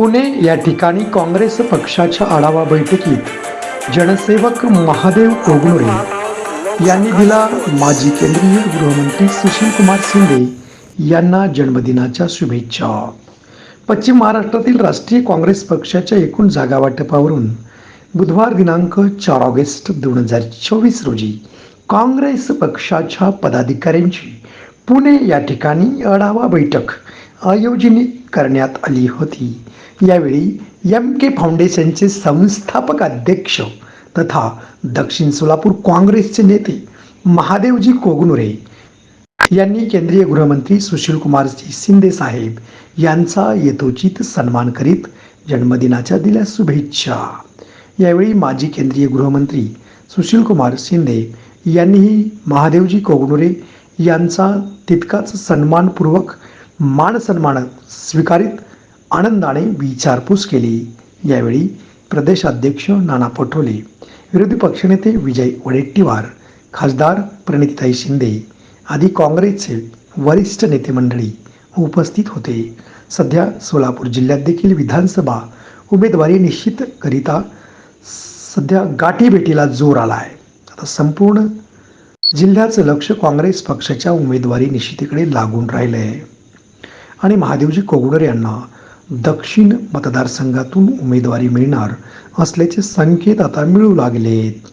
पुणे या ठिकाणी काँग्रेस पक्षाच्या आढावा बैठकीत जनसेवक महादेव कोगनुरे यांनी दिला माजी केंद्रीय गृहमंत्री सुशीलकुमार शिंदे यांना जन्मदिनाच्या शुभेच्छा. पश्चिम महाराष्ट्रातील राष्ट्रीय काँग्रेस पक्षाच्या एकूण जागा वाटपावरून बुधवार दिनांक चार ऑगस्ट दोन हजार चोवीस रोजी काँग्रेस पक्षाच्या पदाधिकाऱ्यांची पुणे या ठिकाणी आढावा बैठक आयोजित करण्यात आली होती. यावेळी एम के फाउंडेशनचे संस्थापक अध्यक्ष तथा दक्षिण सोलापूर काँग्रेसचे नेते महादेवजी कोगनुरे यांनी केंद्रीय गृहमंत्री सुशीलकुमारजी शिंदे साहेब यांचा यथोचित सन्मान करीत जन्मदिनाच्या दिल्या शुभेच्छा. यावेळी माजी केंद्रीय गृहमंत्री सुशीलकुमार शिंदे यांनीही महादेवजी कोगनुरे यांचा तितकाच सन्मानपूर्वक मान सन्मान स्वीकारित आनंदाने विचारपूस केली. यावेळी प्रदेशाध्यक्ष नाना पटोले विरोधी पक्षनेते विजय वडेट्टीवार खासदार प्रणितीताई शिंदे आदी काँग्रेसचे वरिष्ठ नेते मंडळी उपस्थित होते. सध्या सोलापूर जिल्ह्यात देखील विधानसभा उमेदवारी निश्चित करिता सध्या गाठीभेटीला जोर आला आहे आता संपूर्ण जिल्ह्याचं लक्ष काँग्रेस पक्षाच्या उमेदवारी निश्चितीकडे लागून राहिलं आहे आणि महादेवजी कोगुडर यांना दक्षिण मतदारसंघातून उमेदवारी मिळणार असल्याचे संकेत आता मिळू लागलेत.